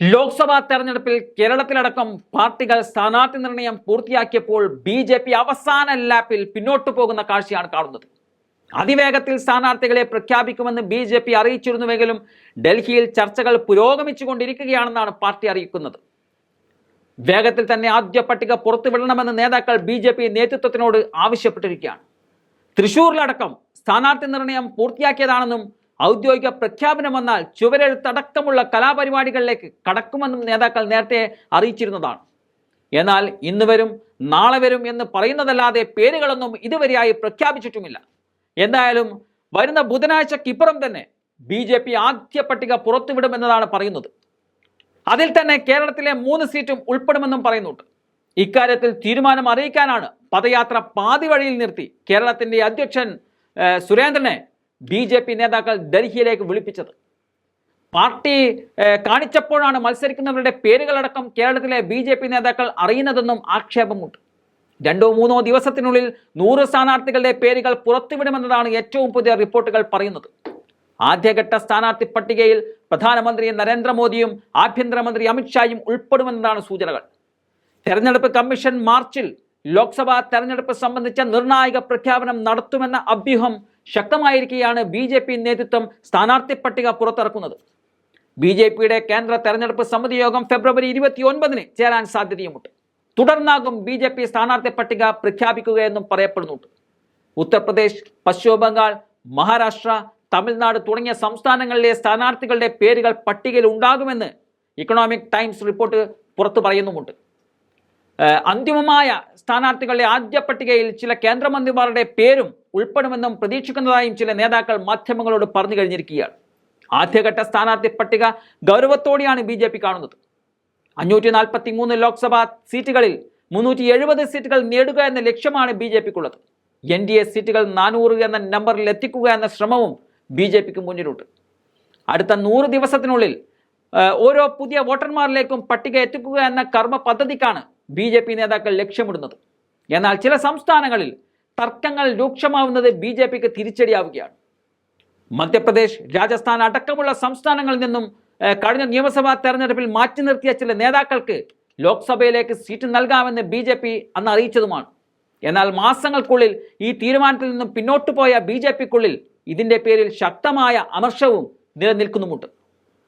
ലോക്സഭാ തെരഞ്ഞെടുപ്പിൽ കേരളത്തിലടക്കം പാർട്ടികൾ സ്ഥാനാർത്ഥി നിർണയം പൂർത്തിയാക്കിയപ്പോൾ ബി ജെ പി അവസാന ലാപ്പിൽ പിന്നോട്ടു പോകുന്ന കാഴ്ചയാണ് കാണുന്നത്. അതിവേഗത്തിൽ സ്ഥാനാർത്ഥികളെ പ്രഖ്യാപിക്കുമെന്ന് ബി ജെ പി അറിയിച്ചിരുന്നുവെങ്കിലും ഡൽഹിയിൽ ചർച്ചകൾ പുരോഗമിച്ചുകൊണ്ടിരിക്കുകയാണെന്നാണ് പാർട്ടി അറിയിക്കുന്നത്. വേഗത്തിൽ തന്നെ ആദ്യ പട്ടിക പുറത്തുവിടണമെന്ന് നേതാക്കൾ ബി ജെ പി നേതൃത്വത്തിനോട് ആവശ്യപ്പെട്ടിരിക്കുകയാണ്. തൃശൂരിലടക്കം സ്ഥാനാർത്ഥി നിർണയം പൂർത്തിയാക്കിയതാണെന്നും ഔദ്യോഗിക പ്രഖ്യാപനം വന്നാൽ ചുവരെഴുത്തടക്കമുള്ള കലാപരിപാടികളിലേക്ക് കടക്കുമെന്നും നേതാക്കൾ നേരത്തെ അറിയിച്ചിരുന്നതാണ്. എന്നാൽ ഇന്ന് വരും നാളെ വരും എന്ന് പറയുന്നതല്ലാതെ പേരുകളൊന്നും ഇതുവരെയായി പ്രഖ്യാപിച്ചിട്ടുമില്ല. എന്തായാലും വരുന്ന ബുധനാഴ്ചക്കിപ്പുറം തന്നെ ബി ജെ പി ആദ്യ പട്ടിക പുറത്തുവിടുമെന്നതാണ് പറയുന്നത്. അതിൽ തന്നെ കേരളത്തിലെ മൂന്ന് സീറ്റും ഉൾപ്പെടുമെന്നും പറയുന്നുണ്ട്. ഇക്കാര്യത്തിൽ തീരുമാനം അറിയിക്കാനാണ് പദയാത്ര പാതിവഴിയിൽ നിർത്തി കേരളത്തിന്റെ അധ്യക്ഷൻ സുരേന്ദ്രനെ ബി ജെ പി നേതാക്കൾ ഡൽഹിയിലേക്ക് വിളിപ്പിച്ചത്. പാർട്ടി കാണിച്ചപ്പോഴാണ് മത്സരിക്കുന്നവരുടെ പേരുകളടക്കം കേരളത്തിലെ ബി ജെ പി നേതാക്കൾ അറിയുന്നതെന്നും ആക്ഷേപമുണ്ട്. രണ്ടോ മൂന്നോ ദിവസത്തിനുള്ളിൽ നൂറ് സ്ഥാനാർത്ഥികളുടെ പേരുകൾ പുറത്തുവിടുമെന്നതാണ് ഏറ്റവും പുതിയ റിപ്പോർട്ടുകൾ പറയുന്നത്. ആദ്യഘട്ട സ്ഥാനാർത്ഥി പട്ടികയിൽ പ്രധാനമന്ത്രി നരേന്ദ്രമോദിയും ആഭ്യന്തരമന്ത്രി അമിത്ഷായും ഉൾപ്പെടുമെന്നതാണ് സൂചനകൾ. തെരഞ്ഞെടുപ്പ് കമ്മീഷൻ മാർച്ചിൽ ലോക്സഭാ തെരഞ്ഞെടുപ്പ് സംബന്ധിച്ച നിർണായക പ്രഖ്യാപനം നടത്തുമെന്ന അഭ്യൂഹം ശക്തമായിരിക്കെയാണ് ബി ജെ പി നേതൃത്വം സ്ഥാനാർത്ഥി പട്ടിക പുറത്തിറക്കുന്നത്. ബി ജെ പിയുടെ കേന്ദ്ര തെരഞ്ഞെടുപ്പ് സമിതി യോഗം ഫെബ്രുവരി ഇരുപത്തി ഒൻപതിന് ചേരാൻ സാധ്യതയുമുണ്ട്. തുടർന്നാകും ബി ജെ പി സ്ഥാനാർത്ഥി പട്ടിക പ്രഖ്യാപിക്കുകയെന്നും പറയപ്പെടുന്നുണ്ട്. ഉത്തർപ്രദേശ് പശ്ചിമ ബംഗാൾ മഹാരാഷ്ട്ര തമിഴ്നാട് തുടങ്ങിയ സംസ്ഥാനങ്ങളിലെ സ്ഥാനാർത്ഥികളുടെ പേരുകൾ പട്ടികയിൽ ഉണ്ടാകുമെന്ന് ഇക്കണോമിക് ടൈംസ് റിപ്പോർട്ട് പുറത്തു പറയുന്നുമുണ്ട്. അന്തിമമായ സ്ഥാനാർത്ഥികളുടെ ആദ്യ പട്ടികയിൽ ചില കേന്ദ്രമന്ത്രിമാരുടെ പേരും ഉൾപ്പെടുമെന്നും പ്രതീക്ഷിക്കുന്നതായും ചില നേതാക്കൾ മാധ്യമങ്ങളോട് പറഞ്ഞു കഴിഞ്ഞിരിക്കുകയാണ്. ആദ്യഘട്ട സ്ഥാനാർത്ഥി പട്ടിക ഗൗരവത്തോടെയാണ് ബി കാണുന്നത് അഞ്ഞൂറ്റി നാൽപ്പത്തി മൂന്ന് ലോക്സഭാ സീറ്റുകളിൽ മുന്നൂറ്റി എഴുപത് സീറ്റുകൾ നേടുക എന്ന ലക്ഷ്യമാണ് ബി ജെ പിക്കുള്ളത്. എൻ ഡി എ സീറ്റുകൾ നാനൂറ് എന്ന നമ്പറിൽ എത്തിക്കുക എന്ന ശ്രമവും ബി ജെ പിക്ക് മുന്നിലുണ്ട്. അടുത്ത നൂറ് ദിവസത്തിനുള്ളിൽ ഓരോ പുതിയ വോട്ടർമാരിലേക്കും പട്ടിക എത്തിക്കുക എന്ന കർമ്മ പദ്ധതിക്കാണ് ബി ജെ പി നേതാക്കൾ ലക്ഷ്യമിടുന്നത്. എന്നാൽ ചില സംസ്ഥാനങ്ങളിൽ തർക്കങ്ങൾ രൂക്ഷമാവുന്നത് ബി ജെ പിക്ക് തിരിച്ചടിയാവുകയാണ്. മധ്യപ്രദേശ് രാജസ്ഥാൻ അടക്കമുള്ള സംസ്ഥാനങ്ങളിൽ നിന്നും കഴിഞ്ഞ നിയമസഭാ തെരഞ്ഞെടുപ്പിൽ മാറ്റി നിർത്തിയ ചില നേതാക്കൾക്ക് ലോക്സഭയിലേക്ക് സീറ്റ് നൽകാമെന്ന് ബി ജെ പി അന്ന് അറിയിച്ചതുമാണ്. എന്നാൽ മാസങ്ങൾക്കുള്ളിൽ ഈ തീരുമാനത്തിൽ നിന്നും പിന്നോട്ടു പോയ ബി ജെ പിക്കുള്ളിൽ ഇതിന്റെ പേരിൽ ശക്തമായ അമർഷവും നിലനിൽക്കുന്നുമുണ്ട്.